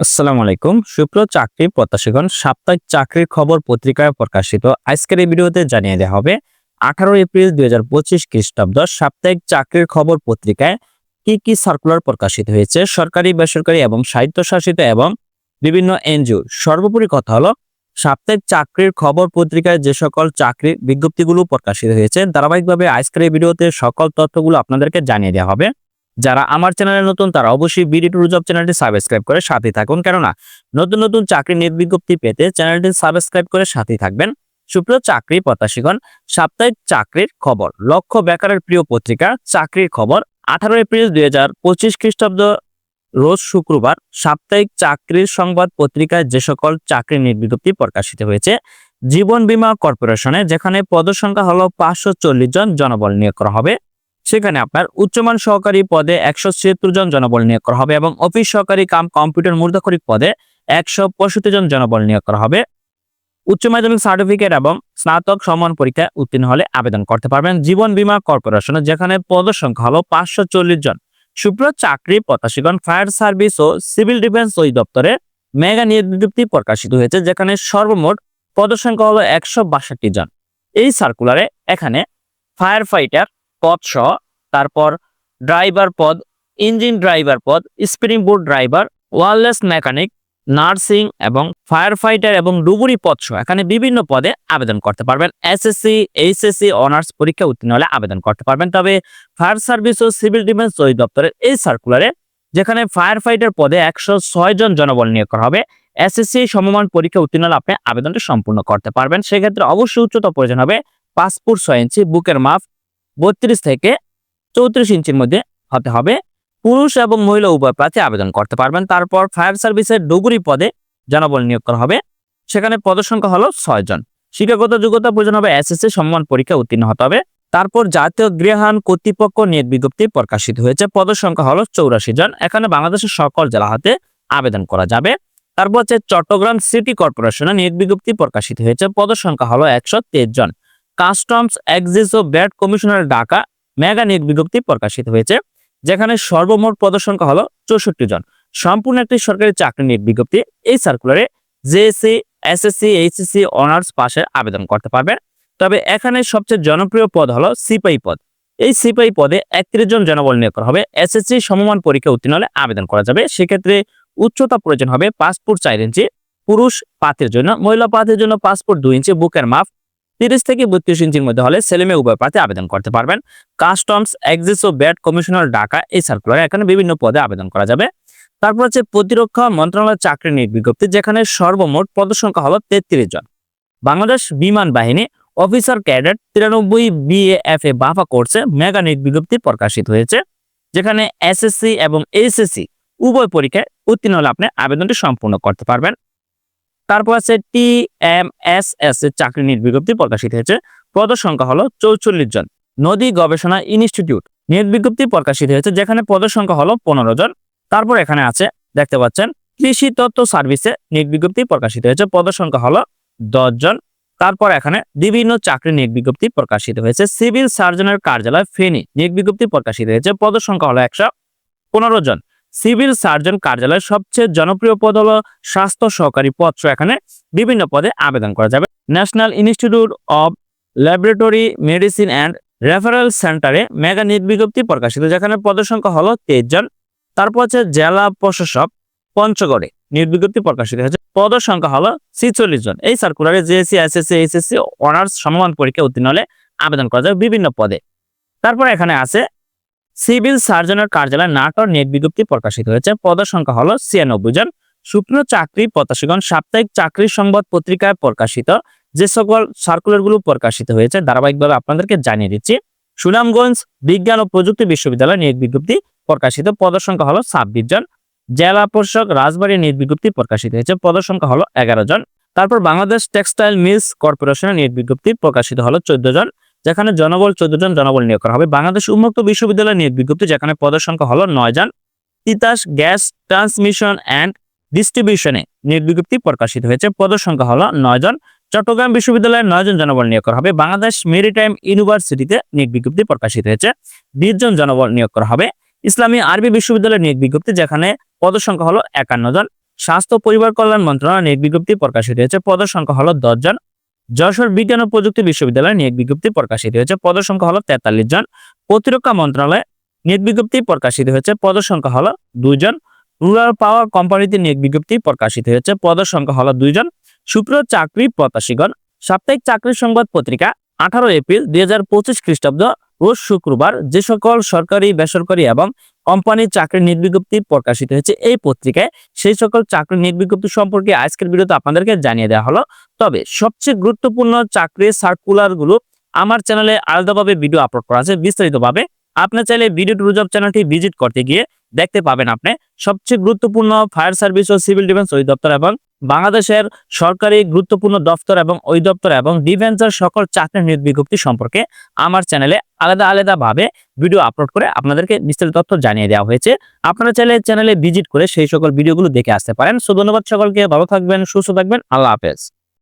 আসসালামু আলাইকুম। সুপ্র চাকরি প্রত্যাশীগণ, সাপ্তাহিক চাকরির খবর পত্রিকায় প্রকাশিত। আজকের এই ভিডিওতে জানিয়ে দেওয়া হবে, আঠারো এপ্রিল দুই হাজার পঁচিশ খ্রিস্টাব্দ সাপ্তাহিক চাকরির খবর পত্রিকায় কি কি সার্কুলার প্রকাশিত হয়েছে, সরকারি, বেসরকারি এবং স্বায়ত্তশাসিত এবং বিভিন্ন এনজিও। সর্বোপরি কথা হলো, সাপ্তাহিক চাকরির খবর পত্রিকায় যে সকল চাকরির বিজ্ঞপ্তিগুলো প্রকাশিত হয়েছে, ধারাবাহিকভাবে আজকের এই ভিডিওতে সকল তথ্যগুলো আপনাদেরকে জানিয়ে দেওয়া হবে। যারা আমার চ্যানেলে নতুন, তারা অবশ্যই বিডি টু জব চ্যানেলটি সাবস্ক্রাইব করে সাথে থাকুন। কেননা নতুন নতুন চাকরি নিয়োগ বিজ্ঞপ্তি পেতে চ্যানেলটি সাবস্ক্রাইব করে সাথে থাকবেন। সুপ্রিয় চাকরি প্রত্যাশীগণ, সাপ্তাহিক চাকরির খবর। লক্ষ্য বেকারের প্রিয় পত্রিকা, চাকরির খবর। আঠারো এপ্রিল দুই হাজার পঁচিশ খ্রিস্টাব্দ, রোজ শুক্রবার সাপ্তাহিক চাকরির সংবাদ পত্রিকায় যে সকল চাকরি নির্বিজ্ঞপ্তি প্রকাশিত হয়েছে, জীবন বীমা কর্পোরেশনে, যেখানে পদসংখ্যা হলো পাঁচশো জন জনবল নিয়োগ করা হবে। সেখানে আপনার উচ্চমান সহকারী পদে একশো ছিয়াত্তর জন জনবল নিয়োগ করা হবে এবং অফিস সহকারী কাম কম্পিউটার মূর্ধকরিক পদে একশো পঁয়ষট্টি জন জনবল নিয়োগ করা হবে। উচ্চ মাধ্যমিক সার্টিফিকেট এবং স্নাতক সমান পরীক্ষায় উত্তীর্ণ হলে আবেদন করতে পারবেন জীবন বীমা কর্পোরেশনে, যেখানে পদ সংখ্যা হলো পাঁচশো চল্লিশ জন। সুপ্রিয় চাকরি প্রত্যাশীগণ, ফায়ার সার্ভিস ও সিভিল ডিফেন্স ওই দপ্তরে মেগা নিয়োগ প্রকাশিত হয়েছে, যেখানে সর্বমোট পদ সংখ্যা হলো একশো বাষট্টি জন। এই সার্কুলারে এখানে ফায়ার ফাইটার পদ সহ তারপর ড্রাইভার পদ, ইঞ্জিন ড্রাইভার পদ spinning board driver, wireless mechanic, nursing এবং ফায়ার ফাইটার এবং ডুবুরি পদ সহ এখানে বিভিন্ন পদে আবেদন করতে পারবেন। এসএসসি এইচএসসি অনার্স পরীক্ষা উত্তীর্ণ হলে আবেদন করতে পারবেন। তবে ফায়ার সার্ভিস ও সিভিল ডিফেন্স ওই দপ্তরের এই সার্কুলারে, যেখানে ফায়ার ফাইটার পদে একশো ছয় জন জনবল নিয়োগ করা হবে এসএসসি সমমান পরীক্ষা উত্তীর্ণ হলে আপনি আবেদনটি সম্পূর্ণ করতে পারবেন। সেক্ষেত্রে অবশ্যই উচ্চতা প্রয়োজন হবে পাসপোর্ট ছয় ইঞ্চি, বুকের মাপ বত্রিশ থেকে চৌত্রিশ ইঞ্চির মধ্যে হতে হবে। পুরুষ এবং মহিলা উভয় প্রার্থী আবেদন করতে পারবেন। তারপর ফায়ার সার্ভিসের ডুগুরি পদে জনবল নিয়োগ করা হবে। সেখানে পদসংখ্যা হলো ছয় জন। শিক্ষাগত যোগ্যতা প্রয়োজন হবে এসএসসি সম্মান পরীক্ষা উত্তীর্ণ হতে হবে। তারপর জাতীয় গৃহায়ণ কর্তৃপক্ষ নিয়োগ বিজ্ঞপ্তি প্রকাশিত হয়েছে। পদসংখ্যা হলো চৌরাশি জন। এখানে বাংলাদেশের সকল জেলা হাতে আবেদন করা যাবে। তারপর হচ্ছে চট্টগ্রাম সিটি কর্পোরেশনে নিয়োগ বিজ্ঞপ্তি প্রকাশিত হয়েছে। পদসংখ্যা হলো একশো তেইশ জন। কাস্টমস এক্সিস ও ব্যাট কমিশনার ঢাকা মেগা নিয়োগ বিজ্ঞপ্তি প্রকাশিত হয়েছে, যেখানে সর্বমোট পদসংখ্যা হলো চৌষট্টি জন। সম্পূর্ণ একটি সরকারি চাকরি নিয়োগ বিজ্ঞপ্তি এই সার্কুলারে জেএসসি এসএসসি এইচএসসি অনার্স পাশে আবেদন করতে পারবেন তবে এখানে সবচেয়ে জনপ্রিয় পদ হলো সিপাই পদ। এই সিপাই পদে একত্রিশ জন জনবল নিয়োগ করা হবে। এসএসসি সমমান পরীক্ষা উত্তীর্ণ হলে আবেদন করা যাবে। সেক্ষেত্রে উচ্চতা প্রয়োজন হবে পাসপোর্ট চার ইঞ্চি। পুরুষ পাতের জন্য, মহিলা পাতের জন্য পাসপোর্ট দুই ইঞ্চি। বুকের মাপ তিরিশ থেকে বত্রিশ ইঞ্চির মধ্যে হলে ছেলেমেয়ে উভয় প্রার্থী আবেদন করতে পারবেন। কাস্টমস, এক্সিস ও ব্যাট কমিশনার ঢাকা এই সার্কুলারে এখানে বিভিন্ন পদে আবেদন করা যাবে। তারপর হচ্ছে প্রতিরক্ষা মন্ত্রণালয়ের চাকরি নিয়োগ বিজ্ঞপ্তি, যেখানে সর্বমোট পদসংখ্যা হলো তেত্রিশ জন। বাংলাদেশ বিমান বাহিনী অফিসার ক্যাডেট তিরানব্বই বিএএফ এ বাফা কোর্সে মেগা নিয়োগ বিজ্ঞপ্তি প্রকাশিত হয়েছে, যেখানে এসএসসি এবং এইচএসসি উভয় পরীক্ষায় উত্তীর্ণ হলে আপনি আবেদনটি সম্পূর্ণ করতে পারবেন। তারপর আছে টি এম এস এস এর চাকরি নিয়োগ বিজ্ঞপ্তি প্রকাশিত হয়েছে। পদ সংখ্যা হলো চৌচল্লিশ জন। নদী গবেষণা ইনস্টিটিউট। নিয়োগ বিজ্ঞপ্তি প্রকাশিত হয়েছে, যেখানে পদ সংখ্যা হলো পনেরো জন। তারপর এখানে আছে, দেখতে পাচ্ছেন, কৃষি তত্ত্ব সার্ভিসে নিয়োগ বিজ্ঞপ্তি প্রকাশিত হয়েছে, পদ সংখ্যা হলো দশ জন। তারপর এখানে বিভিন্ন চাকরি নিয়োগ বিজ্ঞপ্তি প্রকাশিত হয়েছে, সিভিল সার্জনের কার্যালয় ফেনী। নিয়োগ বিজ্ঞপ্তি প্রকাশিত হয়েছে, পদ সংখ্যা হলো একশো পনেরো জন। সিভিল সার্জন কার্যালয়ের সবচেয়ে জনপ্রিয় পদ হলো স্বাস্থ্য সহকারী পদ এখানে বিভিন্ন পদে আবেদন করা যাবে। National institute of laboratory medicine and referral সেন্টারে মেগা নিয়োগ বিজ্ঞপ্তি প্রকাশিত, যেখানে পদের সংখ্যা হলো তেইশ জন। তারপর হচ্ছে জেলা প্রশাসক পঞ্চগড়ে নিয়োগ বিজ্ঞপ্তি প্রকাশিত হয়েছে। পদের সংখ্যা হলো ছিচল্লিশ জন। এই সার্কুলারে জেএসসি এসএসসি এইচএসসি অনার্স সমমান পরীক্ষা উত্তীর্ণ হলে আবেদন করা যাবে বিভিন্ন পদে। তারপর এখানে আছে সিভিল সার্জনের কার্যালয় নাটোর নিয়োগ বিজ্ঞপ্তি প্রকাশিত হয়েছে। পদের সংখ্যা হলো ছিয়ানব্বই জন। শুকনো চাকরি প্রত্যাশীগণ, সাপ্তাহিক চাকরির সংবাদ পত্রিকায় প্রকাশিত যে সকল সার্কুলারগুলো প্রকাশিত হয়েছে, ধারাবাহিকভাবে আপনাদেরকে জানিয়ে দিচ্ছি। সুনামগঞ্জ বিজ্ঞান ও প্রযুক্তি বিশ্ববিদ্যালয় নিয়োগ বিজ্ঞপ্তি প্রকাশিত। পদের সংখ্যা হলো ছাব্বিশ জন। জেলা পরিষদ রাজবাড়ী নিয়োগ বিজ্ঞপ্তি প্রকাশিত হয়েছে। পদের সংখ্যা হলো এগারো জন। তারপর বাংলাদেশ টেক্সটাইল মিলস কর্পোরেশনের নিয়োগ বিজ্ঞপ্তি প্রকাশিত হলো চোদ্দ জন। যেখানে জনবল চোদ্দ জন জনবল নিয়োগ করা হবে। বাংলাদেশ উন্মুক্ত বিশ্ববিদ্যালয় নিয়োগ বিজ্ঞপ্তি যেখানে পদের সংখ্যা হলো নয় জন। তিতাস গ্যাস ট্রান্সমিশন অ্যান্ড ডিস্ট্রিবিউশনে নিয়োগ বিজ্ঞপ্তি প্রকাশিত হয়েছে। পদের সংখ্যা হলো নয় জন। চট্টগ্রাম বিশ্ববিদ্যালয়ে নয় জন জনবল নিয়োগ করা হবে। বাংলাদেশ মেরিটাইম ইউনিভার্সিটিতে নিয়োগ বিজ্ঞপ্তি প্রকাশিত হয়েছে। বিশ জন জনবল নিয়োগ করা হবে। ইসলামী আরবি বিশ্ববিদ্যালয়ের নিয়োগ বিজ্ঞপ্তি যেখানে পদের সংখ্যা হলো একান্ন জন। স্বাস্থ্য পরিবার কল্যাণ মন্ত্রণালয় নিয়োগ বিজ্ঞপ্তি প্রকাশিত হয়েছে। পদের সংখ্যা হলো দশ জন। যশোর বিজ্ঞান ও প্রযুক্তি বিশ্ববিদ্যালয় নিয়োগ বিজ্ঞপ্তি প্রকাশিত হয়েছে। পদের সংখ্যা হলো তেতাল্লিশ জন। প্রতিরক্ষা মন্ত্রণালয় নিয়োগ বিজ্ঞপ্তি প্রকাশিত হয়েছে। পদের সংখ্যা হলো দুইজন রুরাল পাওয়ার কোম্পানিতে নিয়োগ বিজ্ঞপ্তি প্রকাশিত হয়েছে। পদের সংখ্যা হলো দুইজন সুপ্রিয় চাকরি প্রত্যাশীগণ, সাপ্তাহিক চাকরির সংবাদ পত্রিকা আঠারো এপ্রিল দুই হাজার পঁচিশ খ্রিস্টাব্দ রোজ শুক্রবার যে সকল সরকারি, বেসরকারি এবং কোম্পানির চাকরির নির্বিজ্ঞপ্তি প্রকাশিত হয়েছে। এই পত্রিকায় সেই সকল চাকরি নিয়োগ বিজ্ঞপ্তি সম্পর্কে আজকের ভিডিওতে আপনাদেরকে জানিয়ে দেওয়া হলো। তবে সবচেয়ে গুরুত্বপূর্ণ চাকরির সার্কুলারগুলো আমার চ্যানেলে আলাদাভাবে ভিডিও আপলোড করা আছে, বিস্তারিতভাবে আপনি চাইলে ভিডিও টুরুজব চ্যানেলটি ভিজিট করতে গিয়ে দেখতে পাবেন আপনি সবচেয়ে গুরুত্বপূর্ণ ফায়ার সার্ভিস ও সিভিল ডিফেন্স অধিদপ্তর এবং বাংলাদেশের সরকারি গুরুত্বপূর্ণ দপ্তর এবং ওই দপ্তর এবং ডিফেন্সের সকল চাকরির নিয়োগ বিজ্ঞপ্তি সম্পর্কে আমার চ্যানেলে আলাদা আলাদা ভাবে ভিডিও আপলোড করে আপনাদেরকে বিস্তারিত তথ্য জানিয়ে দেওয়া হয়েছে। আপনারা চাইলে চ্যানেলে ভিজিট করে সেই সকল ভিডিওগুলো দেখে আসতে পারেন। সো ধন্যবাদ সকলকে, ভালো থাকবেন, সুস্থ থাকবেন, আল্লাহ হাফেজ।